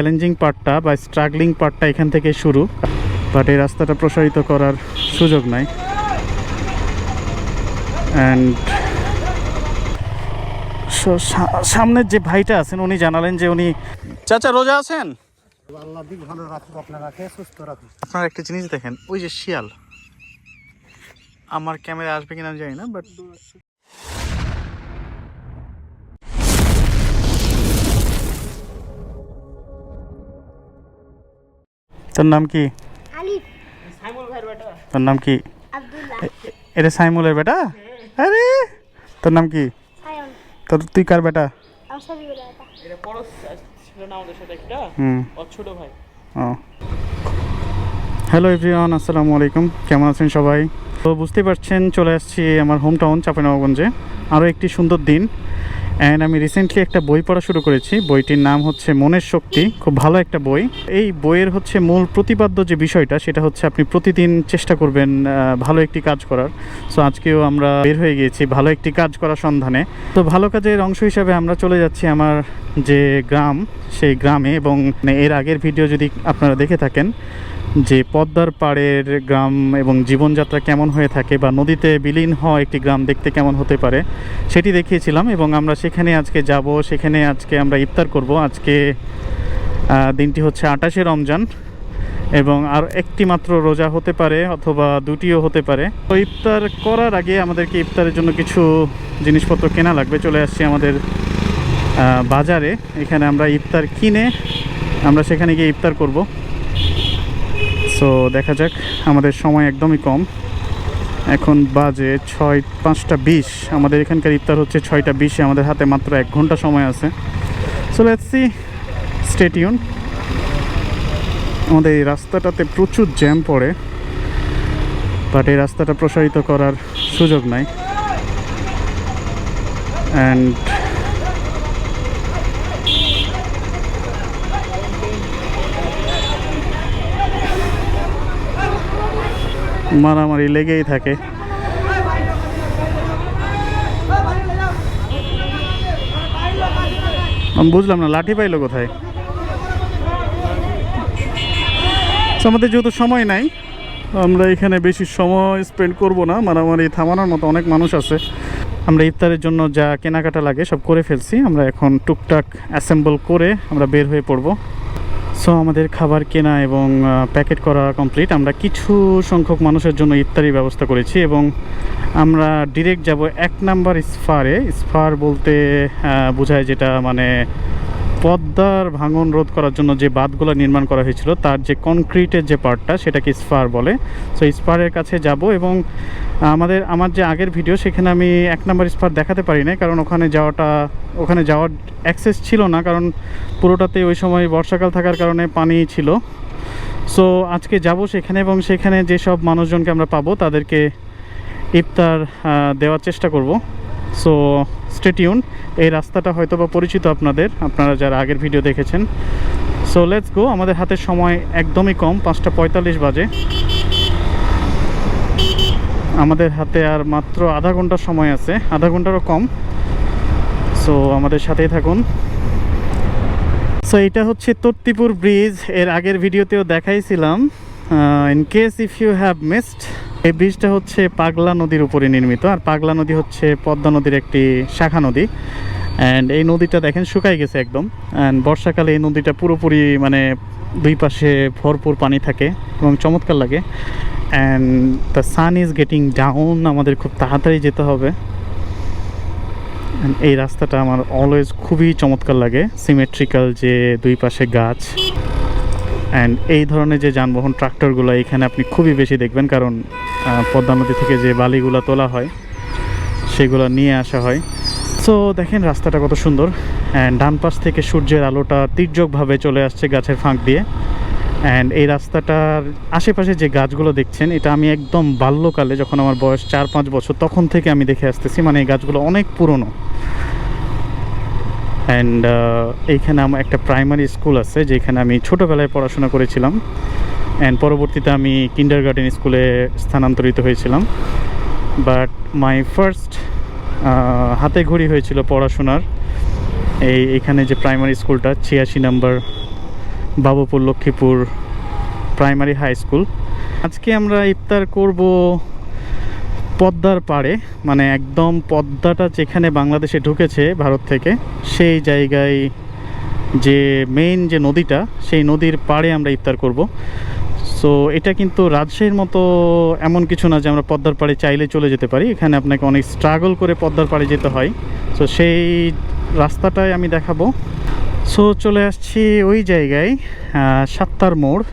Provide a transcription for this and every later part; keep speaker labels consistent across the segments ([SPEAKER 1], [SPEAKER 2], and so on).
[SPEAKER 1] Challenging পার্টটা বা struggling পার্টটা এখান থেকে শুরু বাট এই রাস্তাটা প্রসারিত করার সুযোগ নাই। অ্যান্ড সামনের যে ভাইটা আছেন উনি জানালেন যে উনি চাচা রোজা আছেন?
[SPEAKER 2] আল্লাহ দিক ভালো রাখুক আপনারাকে সুস্থ
[SPEAKER 1] একটা জিনিস দেখেন ওই যে শিয়াল। আমার ক্যামেরা আসবে কিনা আমি জানি না বাট তোর নাম কি? তোর নাম কি? এটা সাইমুলের বেটা? আরে! তোর নাম কি? তোর তুই কার বেটা? হ্যালো এভরিওয়ান আসসালামু আলাইকুম। কেমন আছেন সবাই? তো বুঝতেই পারছেন চলে আসছি আমার হোম টাউন চাঁপাইনবাবগঞ্জে। আরও একটি সুন্দর দিন। অ্যান্ড আমি রিসেন্টলি একটা বই পড়া শুরু করেছি। বইটির নাম হচ্ছে মনের শক্তি। খুব ভালো একটা বই। এই বইয়ের হচ্ছে মূল প্রতিপাদ্য যে বিষয়টা, সেটা হচ্ছে আপনি প্রতিদিন চেষ্টা করবেন ভালো একটি কাজ করার। সো আজকেও আমরা বের হয়ে গিয়েছি ভালো একটি কাজ করার সন্ধানে। তো ভালো কাজের অংশ হিসাবে আমরা চলে যাচ্ছি আমার যে গ্রাম, সেই গ্রামে। এবং এর আগের ভিডিও যদি আপনারা দেখে থাকেন যে পদ্মার পাড়ের গ্রাম এবং জীবনযাত্রা কেমন হয়ে থাকে বা নদীতে বিলীন হওয়া একটি গ্রাম দেখতে কেমন হতে পারে, সেটি দেখিয়েছিলাম এবং আমরা সেখানে আজকে যাব, সেখানে আজকে আমরা ইফতার করব। আজকে দিনটি হচ্ছে আটাশে রমজান এবং আর একটি মাত্র রোজা হতে পারে অথবা দুটিও হতে পারে। তো ইফতার করার আগে আমাদেরকে ইফতারের জন্য কিছু জিনিসপত্র কেনা লাগবে। চলে আসছি আমাদের বাজারে। এখানে আমরা ইফতার কিনে আমরা সেখানে গিয়ে ইফতার করব। সো দেখা যাক, আমাদের সময় একদমই কম। এখন বাজে ছয়, পাঁচটা বিশ। আমাদের এখানকার ইফতার হচ্ছে ছয়টা বিশে, আমাদের হাতে মাত্র এক ঘণ্টা সময় আছে। সো লেটস সি স্টেটিউন আমাদের এই রাস্তাটাতে প্রচুর জ্যাম পড়ে বাট এই রাস্তাটা প্রসারিত করার সুযোগ নাই। অ্যান্ড মারামারি লেগেই থাকে। আমি বুঝলাম না, লাঠি পাইলো কোথায়? আমাদের যেহেতু সময় নাই, আমরা এখানে বেশি সময় স্পেন্ড করব না। মারামারি থামানোর মতো অনেক মানুষ আছে। আমরা ইফতারের জন্য যা কেনাকাটা লাগে সব করে ফেলছি। আমরা এখন টুকটাক অ্যাসেম্বল করে আমরা বের হয়ে পড়ব। সো আমাদের খাবার কেনা এবং প্যাকেট করা কমপ্লিট আমরা কিছু সংখ্যক মানুষের জন্য ইফতারির ব্যবস্থা করেছি এবং আমরা ডিরেক্ট যাব এক নাম্বার স্পারে স্পার বলতে বোঝায় যেটা মানে পদ্মার ভাঙন রোধ করার জন্য যে বাঁধগুলো নির্মাণ করা হয়েছিল, তার যে কনক্রিটের যে পার্টটা, সেটাকে স্পার বলে। সো স্পারের কাছে যাব এবং আমাদের, আমার যে আগের ভিডিও সেখানে আমি এক নম্বর স্পার দেখাতে পারি না কারণ ওখানে যাওয়াটা, ওখানে যাওয়ার অ্যাক্সেস ছিল না, কারণ পুরোটাতে ওই সময় বর্ষাকাল থাকার কারণে পানি ছিল। সো আজকে যাব সেখানে এবং সেখানে যেসব মানুষজনকে আমরা পাবো, তাদেরকে ইফতার দেওয়ার চেষ্টা করব। সো স্টেটিউন এই রাস্তাটা হয়তো বা পরিচিত আপনাদের, আপনারা যারা আগের ভিডিও দেখেছেন। সো লেটস গো আমাদের হাতে সময় একদমই কম, পাঁচটা পঁয়তাল্লিশ বাজে। আমাদের হাতে আর মাত্র আধা ঘণ্টা সময় আছে, আধা ঘন্টারও কম। সো আমাদের সাথেই থাকুন। সো এটা হচ্ছে তত্তিপুর ব্রিজ। এর আগের ভিডিওতেও দেখাইছিলাম। In case if you have missed এই ব্রিজটা হচ্ছে পাগলা নদীর উপরে নির্মিত, আর পাগলা নদী হচ্ছে পদ্মা নদীর একটি শাখা নদী। অ্যান্ড এই নদীটা দেখেন শুকাই গেছে একদম। অ্যান্ড বর্ষাকালে এই নদীটা পুরোপুরি মানে দুই পাশে ভরপুর পানি থাকে এবং চমৎকার লাগে। And the sun is getting down আমাদের খুব তাড়াতাড়ি যেতে হবে। এই রাস্তাটা আমার অলওয়েজ খুবই চমৎকার লাগে সিমেট্রিক্যাল যে দুই পাশে গাছ। অ্যান্ড এই ধরনের যে যানবাহন, ট্রাক্টরগুলো, এখানে আপনি খুবই বেশি দেখবেন কারণ পদ্মা নদী থেকে যে বালিগুলো তোলা হয়, সেগুলো নিয়ে আসা হয়। সো দেখেন রাস্তাটা কত সুন্দর। অ্যান্ড ডান পাশ থেকে সূর্যের আলোটা তির্যকভাবে চলে আসছে গাছের ফাঁক দিয়ে। অ্যান্ড এই রাস্তাটার আশেপাশে যে গাছগুলো দেখছেন, এটা আমি একদম বাল্যকালে, যখন আমার বয়স চার পাঁচ বছর, তখন থেকে আমি দেখে আসতেছি। মানে এই গাছগুলো অনেক পুরনো। অ্যান্ড এইখানে আমার একটা প্রাইমারি স্কুল আছে, যেখানে আমি ছোটোবেলায় পড়াশোনা করেছিলাম। অ্যান্ড পরবর্তীতে আমি কিন্ডার গার্ডেন স্কুলে স্থানান্তরিত হয়েছিলাম। বাট মাই ফার্স্ট হাতে ঘড়ি হয়েছিল পড়াশোনার। এই এখানে যে প্রাইমারি স্কুলটা ছিয়াশি number Babupur Laxmipur primary high school আজকে আমরা ইফতার করব পদ্মার পাড়ে মানে একদম পদ্মাটা যেখানে বাংলাদেশে ঢুকেছে ভারত থেকে, সেই জায়গায় যে মেইন যে নদীটা, সেই নদীর পাড়ে আমরা ইফতার করব। সো এটা কিন্তু রাজশাহীর মতো এমন কিছু না যে আমরা পদ্মার পাড়ে চাইলে চলে যেতে পারি। এখানে আপনাকে অনেক স্ট্রাগল করে পদ্মার পাড়ে যেতে হয়। সো সেই রাস্তাটাই আমি দেখাবো। সো চলে আসছি ওই জায়গায় সাত্তার মোড়,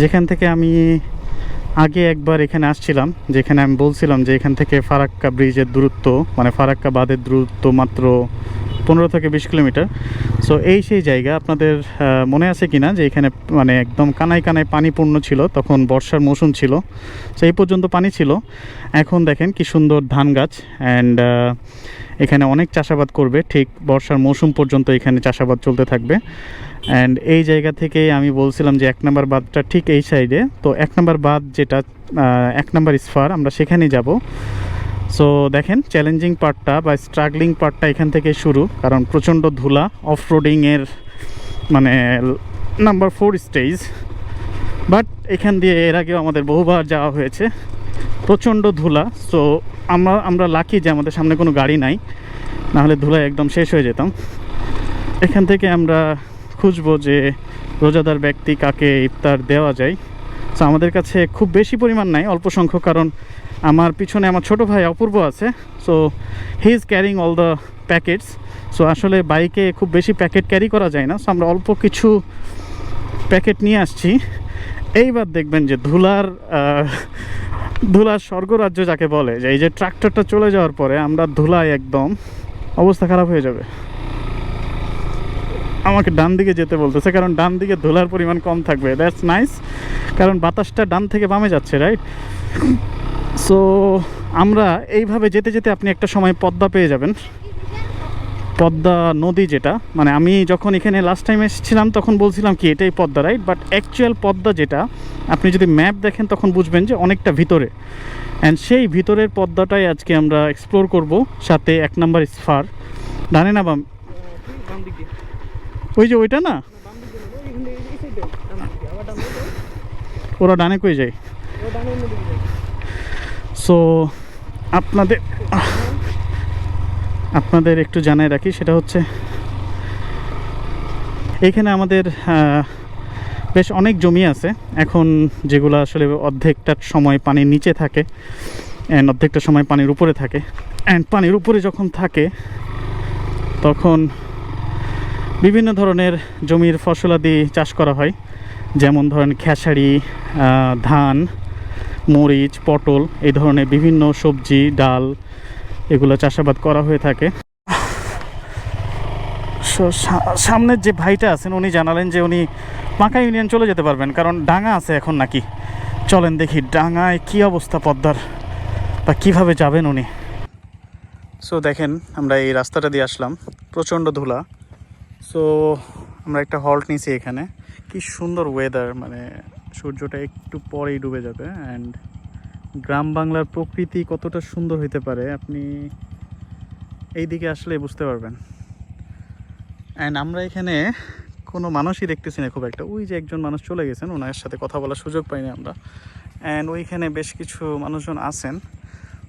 [SPEAKER 1] যেখান থেকে আমি আগে একবার এখানে আসছিলাম, যেখানে আমি বলছিলাম যে এখান থেকে ফারাক্কা ব্রিজের দূরত্ব মানে ফারাক্কা বাঁধের দূরত্ব মাত্র পনেরো থেকে বিশ কিলোমিটার। সো এই সেই জায়গা, আপনাদের মনে আছে কি না যে এখানে মানে একদম কানায় কানায় পানি পূর্ণ ছিল, তখন বর্ষার মৌসুম ছিল। সো এই পর্যন্ত পানি ছিল। এখন দেখেন কি সুন্দর ধান গাছ অ্যান্ড এখানে অনেক চাষাবাদ করবে, ঠিক বর্ষার মৌসুম পর্যন্ত এখানে চাষাবাদ চলতে থাকবে। অ্যান্ড এই জায়গা থেকে আমি বলছিলাম যে এক নম্বর বাঁধটা ঠিক এই সাইডে তো এক নম্বর বাঁধ যেটা এক নম্বর ইস্ফার আমরা সেখানেই যাব। সো দেখেন চ্যালেঞ্জিং পার্টটা বা স্ট্রাগলিং পার্টটা এখান থেকে শুরু, কারণ প্রচণ্ড ধুলা অফ রোডিংয়ের মানে নাম্বার ফোর স্টেজ বাট এখান দিয়ে এর আগেও আমাদের বহুবার যাওয়া হয়েছে। প্রচণ্ড ধুলা সো আমরা আমরা লাকি যে আমাদের সামনে কোনো গাড়ি নাই, নাহলে ধুলায় একদম শেষ হয়ে যেতাম। এখান থেকে আমরা খুঁজবো যে রোজাদার ব্যক্তি কাকে ইফতার দেওয়া যায়। সো আমাদের কাছে খুব বেশি পরিমাণ নাই, অল্প সংখ্যক, কারণ আমার পিছনে আমার ছোট ভাই অপূর্ব আছে। So he is carrying all the packets so আসলে বাইকে খুব বেশি প্যাকেট ক্যারি করা যায় না। সো আমরা অল্প কিছু প্যাকেট নিয়ে আসছি। এইবার দেখবেন যে ধুলার ধুলার স্বর্গরাজ্য যাকে বলে, যে এই যে ট্রাক্টরটা চলে যাওয়ার পরে আমরা ধুলায় একদম অবস্থা খারাপ হয়ে যাবে। আমাকে ডান দিকে যেতে বলতেছে, কারণ ডান দিকে ধুলার পরিমাণ কম থাকবে। দ্যাটস নাইস কারণ বাতাসটা ডান থেকে বামে যাচ্ছে রাইট সো আমরা এইভাবে যেতে যেতে আপনি একটা সময় পদ্মা পেয়ে যাবেন। পদ্মা নদী যেটা মানে আমি যখন এখানে লাস্ট টাইম এসেছিলাম তখন বলছিলাম কি এটাই Padma right but actual Padma যেটা, আপনি যদি ম্যাপ দেখেন তখন বুঝবেন যে অনেকটা ভিতরে। অ্যান্ড সেই ভিতরের পদ্মাটাই আজকে আমরা এক্সপ্লোর করব, সাথে এক নাম্বার স্ফার ডানে না বাম ওই যে ওইটা না? ওরা ডানে কই যায়। সো আপনাদের আপনাদের একটু জানাই রাখি, সেটা হচ্ছে এখানে আমাদের বেশ অনেক জমি আছে। এখন যেগুলো আসলে অর্ধেকটার সময় পানির নিচে থাকে অ্যান্ড অর্ধেকটা সময় পানির উপরে থাকে। অ্যান্ড পানির উপরে যখন থাকে, তখন বিভিন্ন ধরনের জমির ফসলাদি চাষ করা হয়। যেমন ধরেন খেসারি ধান, মরিচ, পটল, এই ধরনের বিভিন্ন সবজি, ডাল এগুলো চাষাবাদ করা হয়ে থাকে। সা- সামনের যে ভাইটা আছেন উনি জানালেন যে উনি পাকা ইউনিয়ন চলে যেতে পারবেন কারণ ডাঙা আছে এখন নাকি। চলেন দেখি ডাঙায় কি অবস্থা পদ্মার বা কীভাবে যাবেন উনি। সো দেখেন আমরা এই রাস্তাটা দিয়ে আসলাম প্রচণ্ড ধুলা। সো আমরা একটা হল্ট নিয়েছি এখানে। কি সুন্দর ওয়েদার মানে সূর্যটা একটু পরেই ডুবে যাবে অ্যান্ড গ্রাম বাংলার প্রকৃতি কতটা সুন্দর হইতে পারে, আপনি এই দিকে আসলে বুঝতে পারবেন। অ্যান্ড আমরা এখানে কোনো মানুষই দেখতেছি না খুব একটা। ওই যে একজন মানুষ চলে গেছেন, ওনার সাথে কথা বলার সুযোগ পাইনি আমরা। অ্যান্ড ওইখানে বেশ কিছু মানুষজন আছেন।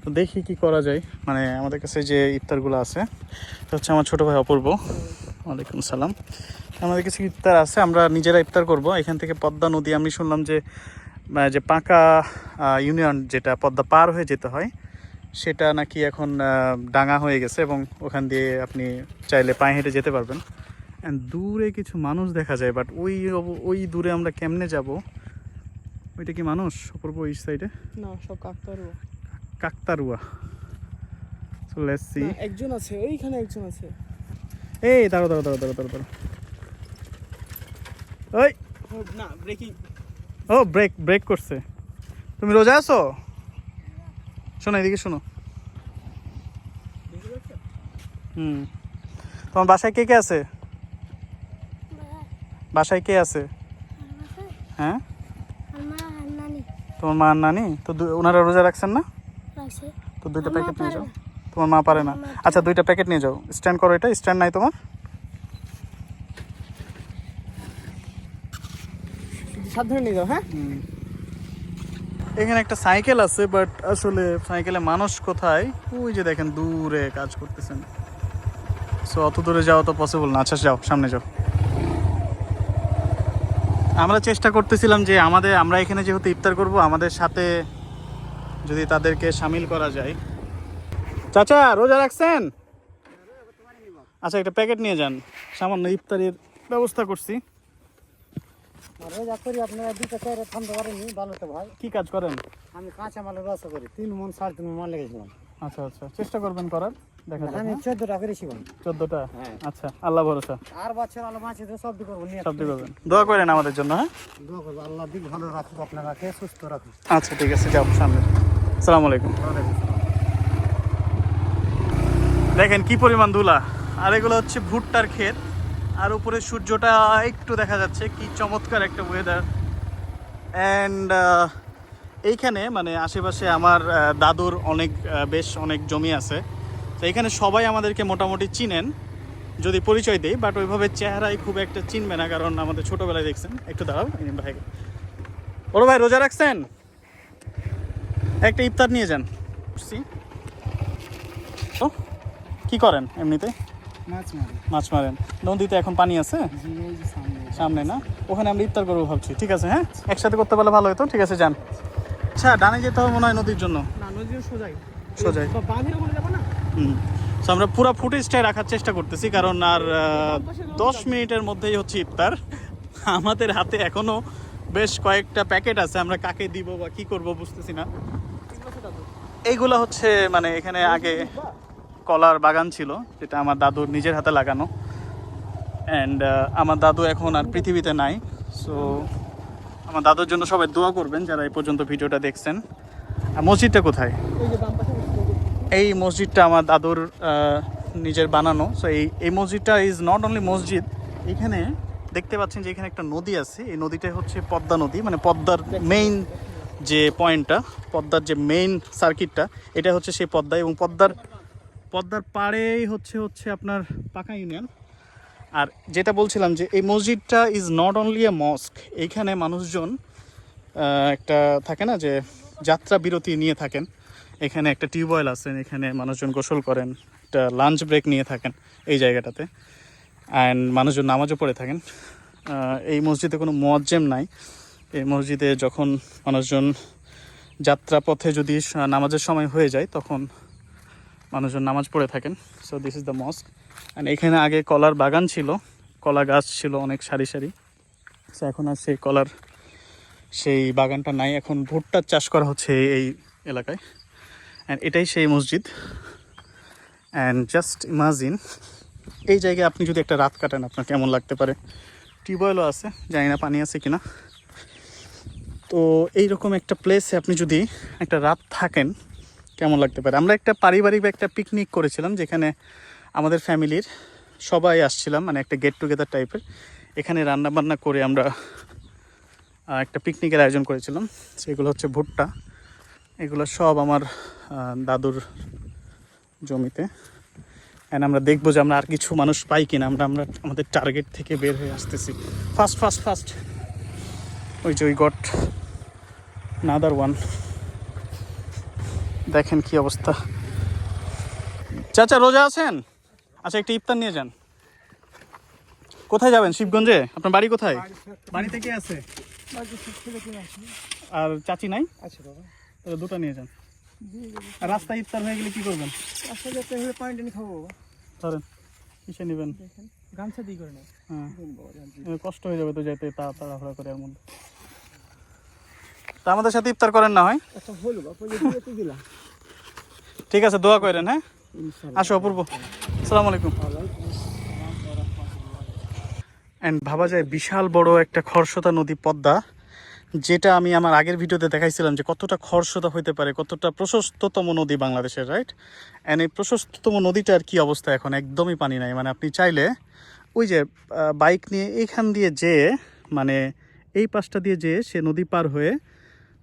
[SPEAKER 1] তো দেখি কি করা যায়। মানে আমাদের কাছে যে ইফতারগুলো আছে, এটা হচ্ছে আমার ছোটো ভাই অপূর্ব। ওয়ালাইকুম সালাম। আমাদের কাছে ইফতার আছে, আমরা নিজেরা ইফতার করব। এখান থেকে পদ্মা নদী, আমি শুনলাম যে যে পাকা ইউনিয়ন যেটা পদ্মা পার হয়ে যেতে হয় সেটা নাকি এখন ডাঙা হয়ে গেছে এবং ওখান দিয়ে আপনি চাইলে পায়ে হেঁটে যেতে পারবেন। অ্যান্ড দূরে কিছু মানুষ দেখা যায় বাট ওই ওই দূরে আমরা কেমনে যাব? ওইটা কি মানুষ? অপূর্ব ওই সাইডে
[SPEAKER 3] না সব কাকতার
[SPEAKER 1] কাকতারুয়া। সো লেটস সি
[SPEAKER 3] একজন আছে ওইখানে একজন আছে।
[SPEAKER 1] এই দাঁড়ো দাঁড়ো দাঁড়ো দাঁড়ো দাঁড়ো দাঁড়ো ওই!
[SPEAKER 3] না ব্রেকিং
[SPEAKER 1] ও ব্রেক ব্রেক করছে। তুমি রোজা আছো? শোনো এদিকে শোনো। হুম। তোমার বাসায় কে কে আছে? বাসায় কে আছে? হ্যাঁ? তোমার মা আর নানি? তো ওনারা রোজা রাখছেন না? তো দুইটা প্যাকেট নিয়ে যাও। তোমার মা পারে না। আচ্ছা দুইটা প্যাকেট নিয়ে যাও। স্ট্যান্ড করো এটা স্ট্যান্ড নাই তোমার?
[SPEAKER 3] সাবধানে নিয়ে যাও হ্যাঁ?
[SPEAKER 1] এখানে একটা সাইকেল আছে বাট আসলে সাইকেলে মানুষ কোথায়? ওই যে দেখেন, দূরে কাজ করতেছেন। সো অত দূরে যাওয়া তো পসিবল না। আচ্ছা যাও, সামনে যাও। আমরা চেষ্টা করতেছিলাম যে আমাদের, আমরা এখানে যেহেতু ইফতার করব, আমাদের সাথে যদি তাদেরকে সামিল করা যায়। চাচা, রোজা রাখছেন? আচ্ছা একটা প্যাকেট নিয়ে যান। সামান্য ইফতারের ব্যবস্থা করছি।
[SPEAKER 2] রোজা করি আপনারা দুটো ভালো তো ভাই।
[SPEAKER 1] কি কাজ করেন?
[SPEAKER 2] আমি কাঁচা মালের করি তিন মন সাড়ে তিন মন মাল লেগেছিলাম।
[SPEAKER 1] আচ্ছা আচ্ছা চেষ্টা করবেন করার দেখা যাক।
[SPEAKER 2] আমি হ্যাঁ।
[SPEAKER 1] আচ্ছা আল্লাহ ভরসা।
[SPEAKER 2] আর বছর আলো মাছ সব দিকে করব নিয়ে
[SPEAKER 1] সব করবেন। দোয়া করেন আমাদের জন্য হ্যাঁ?
[SPEAKER 2] দোয়া করব আল্লাহ দিক ভালো রাখুক আপনাকে সুস্থ রাখুক।
[SPEAKER 1] আচ্ছা ঠিক আছে যাও সামনে। আসসালামু আলাইকুম। দেখেন কি পরিমাণ ধুলা। আর এগুলো হচ্ছে ভুট্টার ক্ষেত। আর উপরে সূর্যটা একটু দেখা যাচ্ছে, কি চমৎকার একটা ওয়েদার অ্যান্ড এইখানে মানে আশেপাশে আমার দাদুর অনেক বেশ অনেক জমি আছে। তো এখানে সবাই আমাদেরকে মোটামুটি চিনেন, যদি পরিচয় দেই বাট ওইভাবে চেহারাই খুব একটা চিনবে না, কারণ আমাদের ছোটোবেলায় দেখছেন। একটু দাঁড়াও ভাইকে বড় ভাই, রোজা রাখছেন? একটা ইফতার নিয়ে যান। কি করেন এমনিতে?
[SPEAKER 2] মাছ মারি।
[SPEAKER 1] মাছ মারেন। নদীতে এখন পানি আছে?
[SPEAKER 2] সামনে।
[SPEAKER 1] সামনে না? ওখানে আমরা ইফতার করব ভাবছি। ঠিক আছে হ্যাঁ? একসাথে করতে পারলে ভালো হতো। ঠিক আছে যান। আচ্ছা ডানে যেতে হবে মনে হয় নদীর জন্য।
[SPEAKER 3] সোজাই।
[SPEAKER 1] সোজাই।
[SPEAKER 3] বা বাঁধের ওখানে যাব না?
[SPEAKER 1] হুম। আমরা পুরো ফুটেজটাই রাখার চেষ্টা করতেছি কারণ আর দশ মিনিটের মধ্যেই হচ্ছে ইফতার। আমাদের হাতে এখনও বেশ কয়েকটা প্যাকেট আছে। আমরা কাকে দিব বা কি করব বুঝতেছি না। এইগুলো হচ্ছে মানে এখানে আগে কলার বাগান ছিল, যেটা আমার দাদুর নিজের হাতে লাগানো। অ্যান্ড আমার দাদু এখন আর পৃথিবীতে নাই সো আমার দাদুর জন্য সবাই দোয়া করবেন যারা এই পর্যন্ত ভিডিওটা দেখছেন। আর মসজিদটা কোথায়? এই মসজিদটা আমার দাদুর নিজের বানানো। সো এই এই মসজিদটা ইজ নট অনলি মসজিদ, এখানে দেখতে পাচ্ছেন যে এখানে একটা নদী আছে। এই নদীটা হচ্ছে পদ্মা নদী মানে পদ্মার মেইন যে পয়েন্টটা পদ্মার যে মেইন সার্কিটটা এটা হচ্ছে সেই পদ্মা এবং পদ্মার পদ্মার পাড়েই হচ্ছে হচ্ছে আপনার পাকা ইউনিয়ন। আর যেটা বলছিলাম যে এই মসজিদটা is not only a mosque এইখানে মানুষজন একটা থাকে না যে যাত্রা বিরতি নিয়ে থাকেন। এখানে একটা টিউবওয়েল আছে, এখানে মানুষজন গোসল করেন, একটা লাঞ্চ ব্রেক নিয়ে থাকেন এই জায়গাটাতে। অ্যান্ড মানুষজন নামাজও পড়ে থাকেন। এই মসজিদে কোনো মোয়াজ্জেম নাই। এই মসজিদে যখন মানুষজন যাত্রাপথে যদি নামাজের সময় হয়ে যায়, তখন মানুষজন নামাজ পড়ে থাকেন। So this is the mosque and এখানে আগে কলার বাগান ছিল। কলা গাছ ছিল অনেক সারি সারি। সো এখন আর সেই কলার সেই বাগানটা নাই। এখন ভুট্টার চাষ করা হচ্ছে এই- এলাকায়। অ্যান্ড এটাই সেই মসজিদ। অ্যান্ড জাস্ট ইমাজিন এই জায়গায় আপনি যদি একটা রাত কাটান, আপনার কেমন লাগতে পারে? টিউবওয়েলও আছে, জানি না পানি আছে কিনা। তো এইরকম একটা প্লেসে আপনি যদি একটা রাত থাকেন কেমন লাগতে পারে? আমরা একটা পারিবারিক একটা পিকনিক করেছিলাম যেখানে আমাদের ফ্যামিলির সবাই আসছিলাম মানে একটা গেট টুগেদার টাইপের এখানে রান্না বান্না করে আমরা একটা পিকনিকের আয়োজন করেছিলাম। সেগুলো হচ্ছে ভুট্টা। এগুলো সব আমার দাদুর জমিতে। অ্যান্ড আমরা দেখব যে আমরা আর কিছু মানুষ পাই কিনা। আমরা আমরা আমাদের টার্গেট থেকে বের হয়ে আসতেছি। ফার্স্ট ফার্স্ট ফার্স্ট ওই যে ওই গট নাদার ওয়ান দেখেন কি অবস্থা। চাচা রোজা আছেন? আচ্ছা একটা ইফতার নিয়ে যান। কোথায় যাবেন? শিবগঞ্জে? আপনার বাড়ি কোথায়? বাড়িতে কে আছে? আর চাচি নাই?
[SPEAKER 3] আচ্ছা বাবা।
[SPEAKER 1] দুটো নিয়ে যান। আর রাস্তায় ইফতার হয়ে গেলে কি করবেন?
[SPEAKER 3] পয়েন্ট খাব
[SPEAKER 1] ধরেন কিসে নেবেন?
[SPEAKER 3] গামছা দিয়ে করে
[SPEAKER 1] হ্যাঁ। কষ্ট হয়ে যাবে তো যেতে তাড়াহুড়া করে এর মধ্যে তা আমাদের সাথে ইফতার করেন না হয়?
[SPEAKER 3] আচ্ছা
[SPEAKER 1] ঠিক আছে দোয়া করেন হ্যাঁ? আসো অপূর্ব। আসসালামু আলাইকুম। অ্যান্ড ভাবা যায় বিশাল বড় একটা খরস্রোতা নদী পদ্মা যেটা আমি আমার আগের ভিডিওতে দেখাইছিলাম যে কতটা খরস্রোতা হইতে পারে কতটা প্রশস্ততম নদী বাংলাদেশের রাইট অ্যান্ড এই প্রশস্ততম নদীটার কি অবস্থা এখন? একদমই পানি নাই। মানে আপনি চাইলে ওই যে বাইক নিয়ে এইখান দিয়ে যেয়ে মানে এই পাশটা দিয়ে যেয়ে সে নদী পার হয়ে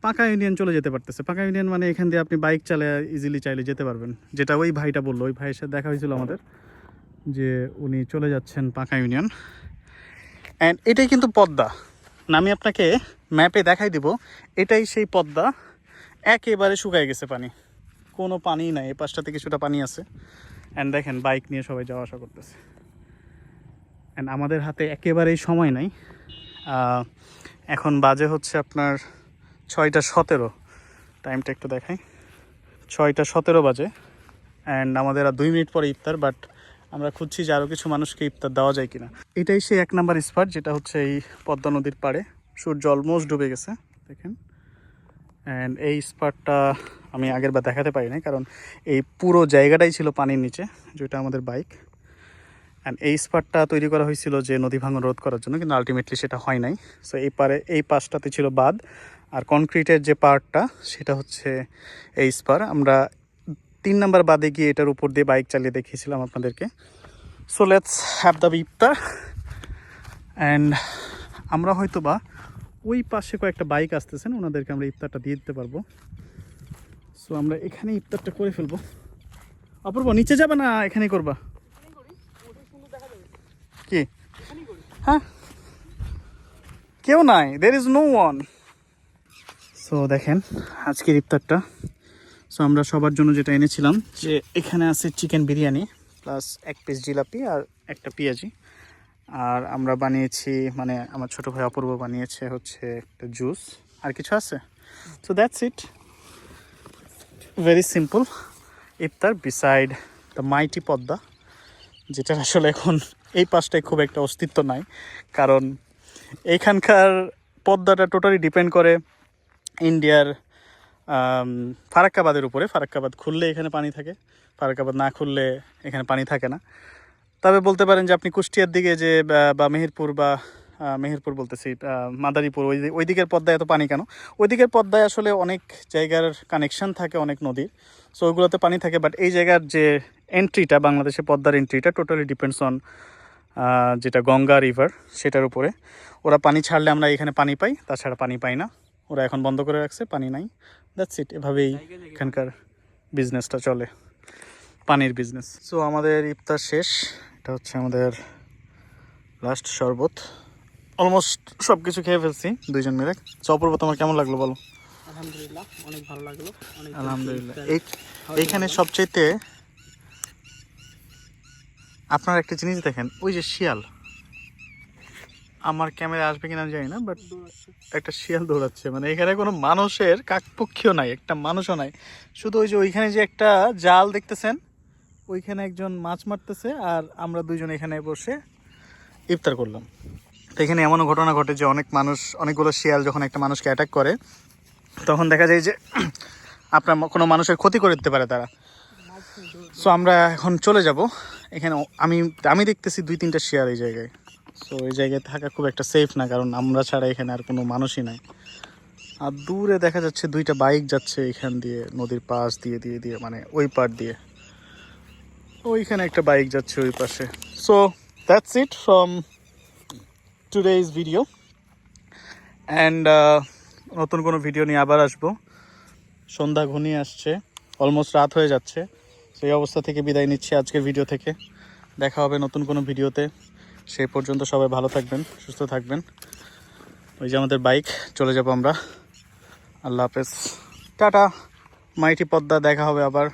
[SPEAKER 1] পাকা ইউনিয়ন চলে যেতে পারতেছে। পাকা ইউনিয়ন মানে এখান দিয়ে আপনি বাইক চালে ইজিলি চাইলে যেতে পারবেন। যেটা ওই ভাইটা বলল, ওই ভাইয়ের সাথে দেখা হয়েছিল আমাদের, যে উনি চলে যাচ্ছেন পাকা ইউনিয়ন অ্যান্ড এটাই কিন্তু পদ্মা। আমি আপনাকে ম্যাপে দেখাই দিব, এটাই সেই পদ্মা। একেবারে শুকায় গেছে পানি। কোনো পানি নাই, এই পাশটাতে কিছুটা পানি আছে। অ্যান্ড দেখেন বাইক নিয়ে সবাই যাওয়া আসা করতেছে। অ্যান্ড আমাদের হাতে একেবারেই সময় নাই। এখন বাজে হচ্ছে আপনার ছয়টা সতেরো। টাইমটা একটু দেখাই। ছয়টা সতেরো বাজে। অ্যান্ড আমাদের আর দুই মিনিট পরে ইফতার বাট আমরা খুঁজছি যে আরও কিছু মানুষকে ইফতার দেওয়া যায় কিনা। এটাই সেই এক নাম্বার স্পট যেটা হচ্ছে এই পদ্মা নদীর পাড়ে। সূর্য অলমোস্ট ডুবে গেছে, দেখেন। অ্যান্ড এই স্পটটা আমি আগের বার দেখাতে পারি নাই, কারণ এই পুরো জায়গাটাই ছিল পানির নিচে, যেটা আমাদের বাইক অ্যান্ড এই স্পটটা তৈরি করা হয়েছিল যে নদী ভাঙন রোধ করার জন্য, কিন্তু আলটিমেটলি সেটা হয় নাই। সো এই পারে, এই পাশটাতে ছিল বাদ আর কনক্রিটের যে পার্টটা সেটা হচ্ছে এই স্পার আমরা তিন নাম্বার বাদে গিয়ে এটার উপর দিয়ে বাইক চালিয়ে দেখিয়েছিলাম আপনাদেরকে। So let's have the iftar and আমরা হয়তো বা ওই পাশে কয়েকটা বাইক আসতেছেন ওনাদেরকে আমরা ইফতারটা দিয়ে দিতে পারব। সো আমরা এখানে ইফতারটা করে ফেলব। অপূর্ব নিচে যাবে না? এখানেই করবা? কি? হ্যাঁ? কেউ নাই। There is no one so দেখেন, আজকের ইফতারটা। সো আমরা সবার জন্য যেটা এনেছিলাম, যে এখানে আছে চিকেন বিরিয়ানি প্লাস এক পিস জিলাপি আর একটা পেঁয়াজি। আর আমরা বানিয়েছি মানে আমার ছোট ভাই অপূর্ব বানিয়েছে হচ্ছে একটা জুস আর কিছু আছে? So that's it very simple iftar beside the mighty Padma যেটার আসলে এখন এই পাশটায় খুব একটা অস্তিত্ব নাই। কারণ এইখানকার পদ্মাটা টোটালি ডিপেন্ড করে ইন্ডিয়ার ফারাক্কাবাদের উপরে। ফারাক্কাবাদ খুললে এখানে পানি থাকে, ফারাক্কাবাদ না খুললে এখানে পানি থাকে না। তবে বলতে পারেন যে আপনি কুষ্টিয়ার দিকে যে, বা- মেহেরপুর বা মেহেরপুর বলতেছি মাদারীপুর, ওই ওই দিকের পদ্মায় এত পানি কেন? ওই দিকের পদ্মায় আসলে অনেক জায়গার কানেকশন থাকে, অনেক নদীর। সো ওইগুলোতে পানি থাকে বাট এই জায়গার যে এন্ট্রিটা বাংলাদেশে পদ্মার এন্ট্রিটা টোটালি ডিপেন্ডস অন যেটা গঙ্গা রিভার সেটার উপরে। ওরা পানি ছাড়লে আমরা এখানে পানি পাই, তাছাড়া পানি পাই না। ওরা এখন বন্ধ করে রাখছে পানি নাই। দ্যাটস ইট এভাবেই এখানকার বিজনেসটা চলে পানির বিজনেস সো আমাদের ইফতার শেষ এটা হচ্ছে আমাদের লাস্ট শরবত। অলমোস্ট সব কিছু খেয়ে ফেলছি দুইজন মিলে। সো অপূর্ব তোমার কেমন লাগল বলো?
[SPEAKER 2] আলহামদুলিল্লাহ অনেক ভালো লাগল
[SPEAKER 1] আলহামদুলিল্লাহ। এই এইখানে সবচাইতে আপনারা একটা জিনিস দেখেন ওই যে শিয়াল। আমার ক্যামেরা আসবে কিনা জানি না বাট একটা শিয়াল দৌড়াচ্ছে। মানে এখানে কোনো মানুষের কাকপক্ষীয় নাই একটা মানুষও নাই। শুধু ওই যে ওইখানে যে একটা জাল দেখতেছেন ওইখানে একজন মাছ মারতেছে আর আমরা দুইজন এখানে বসে ইফতার করলাম। তো এখানে এমনও ঘটনা ঘটে যে অনেক মানুষ অনেকগুলো শিয়াল যখন একটা মানুষকে অ্যাটাক করে তখন দেখা যায় যে আপনার কোনো মানুষের ক্ষতি করে দিতে পারে তারা। সো আমরা এখন চলে যাব। এখানে আমি আমি দেখতেছি দুই তিনটা শেয়ার এই জায়গায়। সো এই জায়গায় থাকা খুব একটা সেফ না, কারণ আমরা ছাড়া এখানে আর কোনো মানুষই নাই। আর দূরে দেখা যাচ্ছে দুইটা বাইক যাচ্ছে এখান দিয়ে, নদীর পাশ দিয়ে দিয়ে দিয়ে মানে ওই পার দিয়ে। ওইখানে একটা বাইক যাচ্ছে ওই পাশে। So that's it from today's video and নতুন কোনো ভিডিও নিয়ে আবার আসব। সন্ধ্যা ঘনিয়ে আসছে অলমোস্ট রাত হয়ে যাচ্ছে। সেই অবস্থা থেকে বিদায় নিচ্ছি আজকের ভিডিও থেকে। দেখা হবে নতুন কোনো ভিডিওতে সেই পর্যন্ত সবাই ভালো থাকবেন, সুস্থ থাকবেন। ওই যে আমাদের বাইক, চলে যাব আমরা। আল্লাহ হাফেজ। টাটা। মাইটি পদ্মা, দেখা হবে আবার.